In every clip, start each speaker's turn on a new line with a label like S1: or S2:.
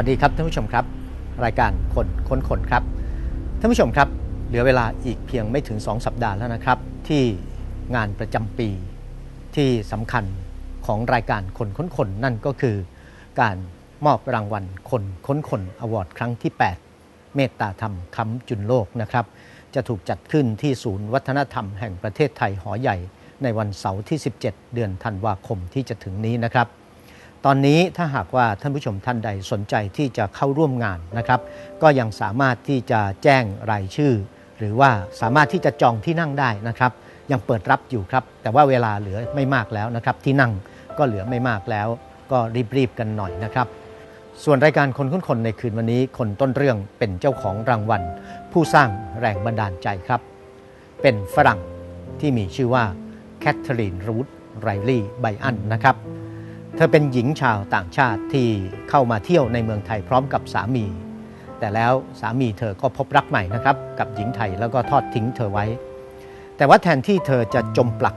S1: วัสดีครับท่านผู้ชมครับ รายการคนค้นคนครับท่านผู้ชมครับเหลือเวลาอีกเพียงไม่ถึง 2 สัปดาห์แล้วนะครับ ที่งานประจำปีที่สำคัญของรายการคนค้นคนนั่นก็คือ การมอบรางวัลคนค้นคนอวอร์ดครั้งที่ 8 เมตตาธรรมคำจุนโลกนะครับ จะถูกจัดขึ้นที่ศูนย์วัฒนธรรมแห่งประเทศไทยหอใหญ่ ในวันเสาร์ที่ 17 เดือนธันวาคมที่จะถึงนี้นะครับ ตอนนี้ถ้าหากว่าท่านผู้ชมท่านใดสนใจที่จะเข้าร่วมงานนะครับ ก็ยังสามารถที่จะแจ้งรายชื่อ หรือว่าสามารถที่จะจองที่นั่งได้นะครับ ยังเปิดรับอยู่ครับ แต่ว่าเวลาเหลือไม่มากแล้วนะครับ ที่นั่งก็เหลือไม่มากแล้ว ก็รีบๆกันหน่อยนะครับ ส่วนรายการคนค้นคนในคืนวันนี้คนต้นเรื่องเป็นเจ้าของรางวัล ผู้สร้างแรงบันดาลใจครับ เป็นฝรั่งที่มีชื่อว่าแคทเธอรีนรูธไรลี่ไบอันนะครับ เธอเป็นหญิงชาวต่างชาติที่เข้ามาเที่ยวในเมืองไทยพร้อมกับสามี แต่แล้วสามีเธอก็พบรักใหม่นะครับ กับหญิงไทยแล้วก็ทอดทิ้งเธอไว้ แต่ว่าแทนที่เธอจะจมปลัก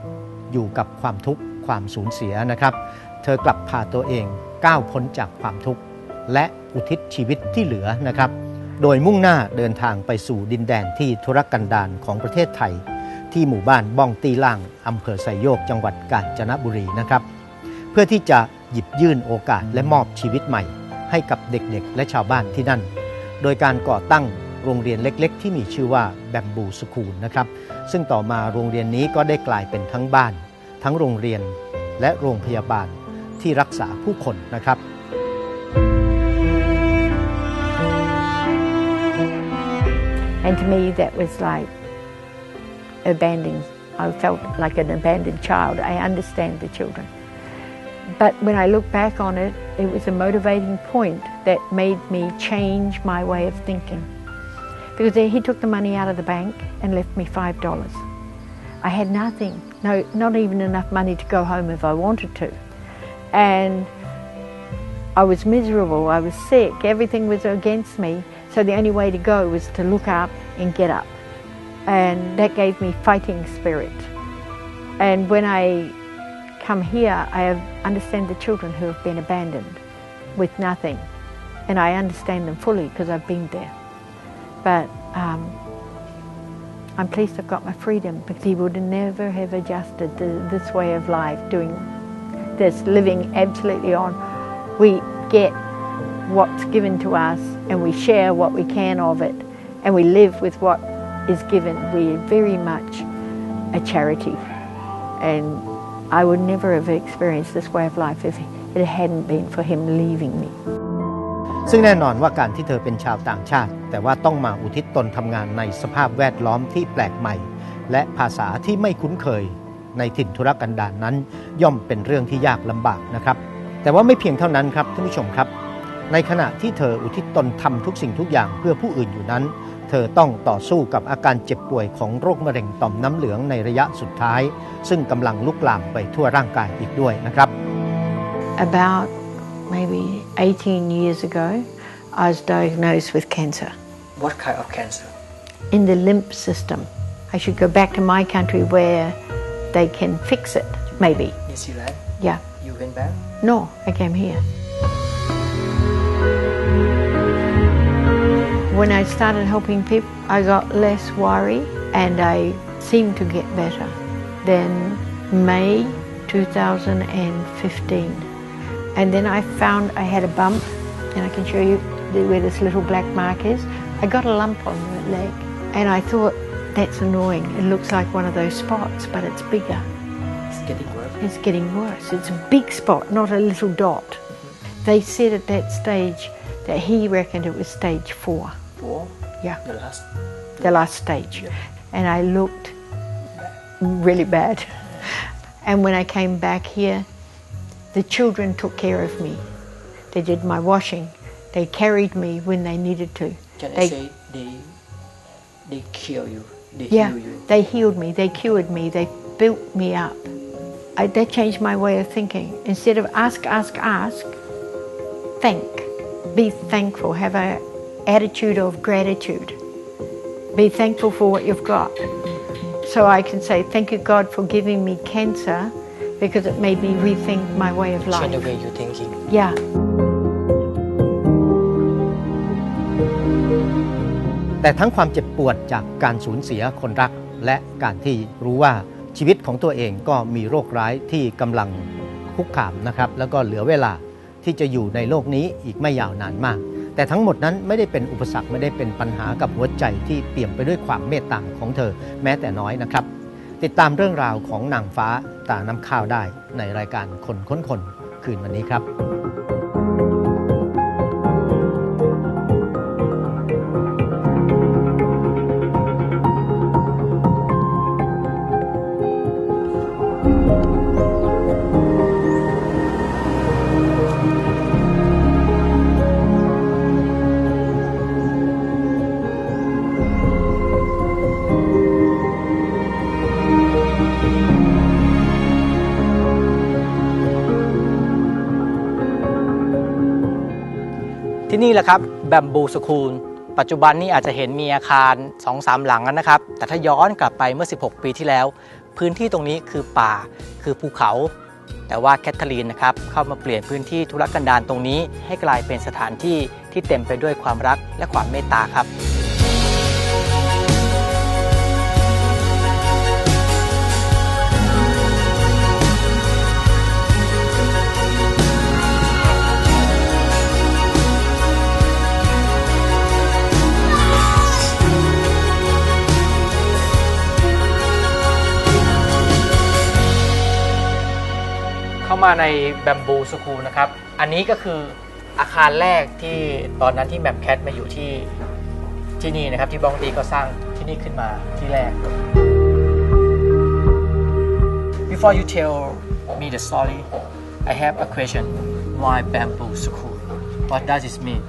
S1: อยู่กับความทุกข์ความสูญเสียนะครับ เธอกลับพาตัวเองก้าวพ้นจากความทุกข์ และอุทิศชีวิตที่เหลือนะครับ โดยมุ่งหน้าเดินทางไปสู่ดินแดนที่ธุรกันดารของประเทศไทย ที่หมู่บ้านบ้องตีล่างอำเภอไซโยกจังหวัดกาญจนบุรีนะครับ เพื่อที่จะหยิบยื่นโอกาสและมอบชีวิตใหม่ ให้กับเด็กๆ และชาวบ้านที่นั่น โดยการก่อตั้งโรงเรียนเล็กๆ ที่มีชื่อว่าแบมบูสคูลนะครับ ซึ่งต่อมาโรงเรียนนี้ก็ได้กลายเป็นทั้งบ้าน ทั้งโรงเรียนและโรงพยาบาลที่รักษาผู้คนนะครับ
S2: And to me, that was like abandoned. I felt like an abandoned child. I understand the children. But when I look back on it, it was a motivating point that made me change my way of thinking. Because he took the money out of the bank and left me $5. I had nothing, no, not even enough money to go home if I wanted to. And I was miserable, I was sick, everything was against me. So the only way to go was to look up and get up. And that gave me fighting spirit. And when I come here, I understand the children who have been abandoned with nothing. And I understand them fully because I've been there. But um, I'm pleased I've got my freedom because he would never have adjusted to this way of life, doing this, living absolutely on. We get what's given to us and we share what we can of it and we live with what is given. We're very much a charity. And I would never have experienced this way of life if it hadn't been for him leaving me.
S1: ซึ่งแน่นอนว่าการที่เธอเป็นชาวต่างชาติ แต่ว่าต้องมาอุทิศตนทำงานในสภาพแวดล้อมที่แปลกใหม่ และภาษาที่ไม่คุ้นเคย ในถิ่นธุรกันดารนนั้น ย่อมเป็นเรื่องที่ยากลำบากนะครับ แต่ว่าไม่เพียงเท่านั้นครับท่านผู้ชมครับ ในขณะที่เธออุทิศตนทำทุกสิ่งทุกอย่างเพื่อผู้อื่นอยู่นั้น เธอต้องต่อสู้กับอาการเจ็บป่วยของโรคมะเร็งต่อมน้ำเหลืองในระยะสุดท้าย ซึ่งกำลังลุกลามไปทั่วร่างกายอีกด้วยนะครับ
S2: About maybe 18 years ago, I was diagnosed with cancer
S3: What kind of cancer?
S2: in the lymph system. I should go back to my country where they can fix it, maybe.
S3: New Zealand?
S2: Yeah.
S3: You went back?
S2: No, I came here. When I started helping people, I got less worry and I seemed to get better. Then May 2015. And then I found I had a bump, and I can show you where this little black mark is. I got a lump on the leg, and I thought, that's annoying. It looks like one of those spots, but it's bigger.
S3: It's getting worse.
S2: It's getting worse. It's a big spot, not a little dot. Mm-hmm. They said at that stage that he reckoned it was stage four. Yeah,
S3: The last?
S2: the last stage. And I looked really bad. And when I came back here, the children took care of me. They did my washing. They carried me when they needed to.
S3: Can I
S2: They-
S3: say they they kill you? They
S2: Yeah,
S3: heal you?
S2: they healed me, they cured me, they built me up. I, that changed my way of thinking. Instead of ask, ask, ask, think. Be thankful. Have an attitude of gratitude. Be thankful for what you've got. So I can say, thank you, God, for giving me cancer because it made me rethink my way of
S3: Change the
S2: life.
S3: way you're thinking.
S2: Yeah.
S1: แต่ทั้งความเจ็บปวดจากการสูญเสียคนรัก และการที่รู้ว่าชีวิตของตัวเองก็มีโรคร้ายที่กำลังคุกคามนะครับ แล้วก็เหลือเวลาที่จะอยู่ในโลกนี้อีกไม่ยาวนานมาก แต่ทั้งหมดนั้นไม่ได้เป็นอุปสรรคไม่ได้เป็นปัญหากับหัวใจที่เปี่ยมไปด้วยความเมตตาของเธอแม้แต่น้อยนะครับ ติดตามเรื่องราวของนางฟ้าตาน้ำข้าวได้ในรายการคนค้นคนคืนวันนี้ครับ
S4: นี่แหละครับแบมบูสคูลปัจจุบันนี้อาจจะเห็นมีอาคาร2-3หลังนะครับ แต่ถ้าย้อนกลับไปเมื่อ 16 ปีที่แล้ว พื้นที่ตรงนี้คือป่าคือภูเขา แต่ว่าแคทเธอรีนนะครับเข้ามาเปลี่ยนพื้นที่ธุรกันดารตรงนี้ ให้กลายเป็นสถานที่ที่เต็มไปด้วยความรักและความเมตตาครับ มาในแบมบูสคูลนะครับ อันนี้ก็คืออาคารแรกที่ตอนนั้นที่แมมแคทมาอยู่ที่ที่นี่นะครับ ที่บองตีก็สร้างที่นี่ขึ้นมาที่แรก Before you tell me the story I have a question why bamboo school what does it mean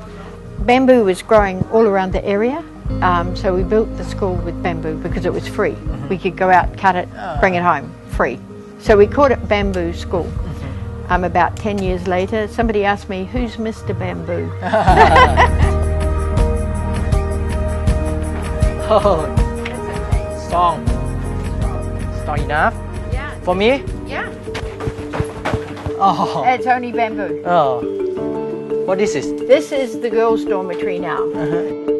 S2: Bamboo was growing all around the area, um, so we built the school with bamboo because it was free. We could go out, cut it, bring it home, free. So we called it Bamboo School. Um, about 10 years later, somebody asked me, Who's Mr. Bamboo?
S4: oh strong strong enough
S2: Yeah,
S4: for me
S2: yeah.
S4: oh
S2: It's only bamboo.
S4: oh what is this
S2: This is the girls' dormitory now.
S4: This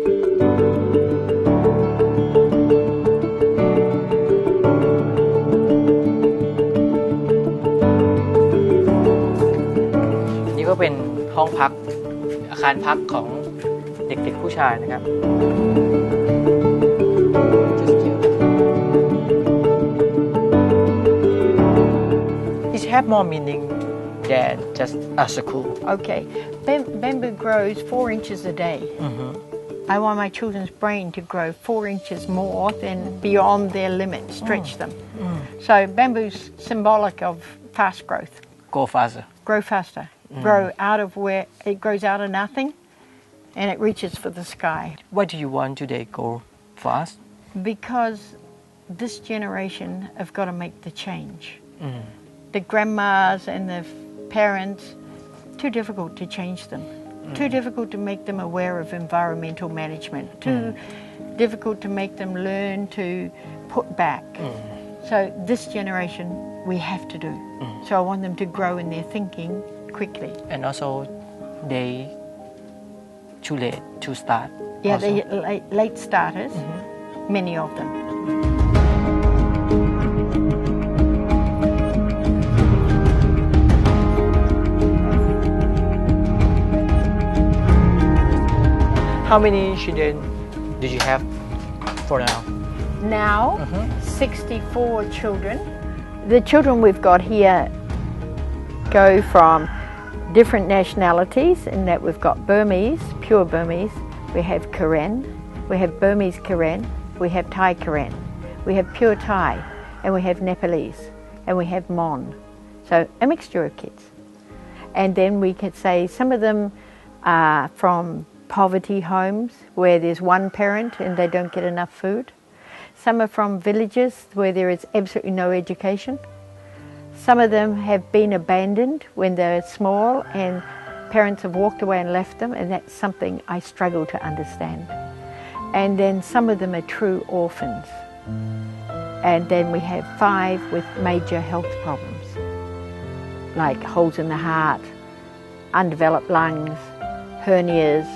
S4: ห้องพักอาคารพักของเด็กๆผู้ชายนะครับ Just cute. It have more meaning than just a school.
S2: Okay. Bam- bamboo grows four inches a day. I want my children's brain to grow four inches more than beyond their limit, stretch them. So bamboo's symbolic of fast growth.
S4: Go faster.
S2: Grow faster. Mm. Grow out of where it grows out of nothing and it reaches for the sky.
S4: Why do you want today go fast?
S2: Because this generation have got to make the change. Mm. The grandmas and the parents, too difficult to change them. Too mm. difficult to make them aware of environmental management. Too difficult to make them learn to put back. So this generation, we have to do. So I want them to grow in their thinking quickly.
S4: And also, they too late to start.
S2: Yeah,
S4: also.
S2: they late, late starters, mm-hmm. many of them.
S4: How many children did you have for now?
S2: Now, mm-hmm. 64 children. The children we've got here go from different nationalities in that we've got Burmese, pure Burmese, we have Karen, we have Burmese Karen, we have Thai Karen, we have pure Thai, and we have Nepalese, and we have Mon. So a mixture of kids. And then we could say some of them are from poverty homes where there's one parent and they don't get enough food. Some are from villages where there is absolutely no education. Some of them have been abandoned when they're small and parents have walked away and left them, and that's something I struggle to understand. And then some of them are true orphans. And then we have five with major health problems like holes in the heart, undeveloped lungs, hernias,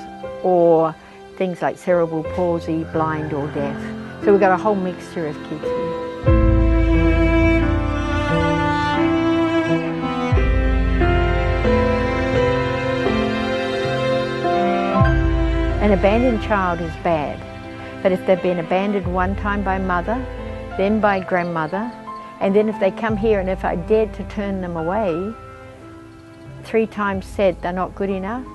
S2: or things like cerebral palsy, blind, or deaf. So we've got a whole mixture of kids here. An abandoned child is bad, but if they've been abandoned one time by mother, then by grandmother, and then if they come here and if I dared to turn them away, three times said they're not good enough,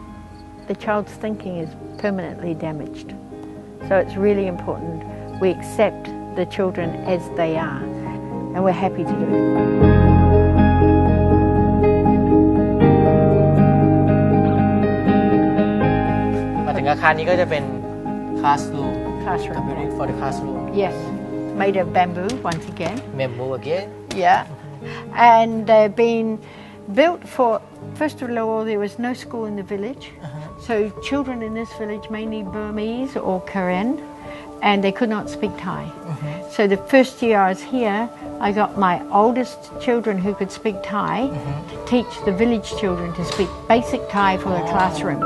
S2: the child's thinking is permanently damaged. So it's really important we accept the children as they are, and we're happy to do it.
S4: คารนี้ก็จะเป็น classroom
S2: Classroom.
S4: The building for the classroom
S2: Yes, made of bamboo once again.
S4: memo again
S2: Yeah. And they've been built for, first of all, there was no school in the village. So children in this village, mainly Burmese or Karen, and they could not speak Thai. So the first year I was here, I got my oldest children who could speak Thai to teach the village children to speak basic Thai for the classroom.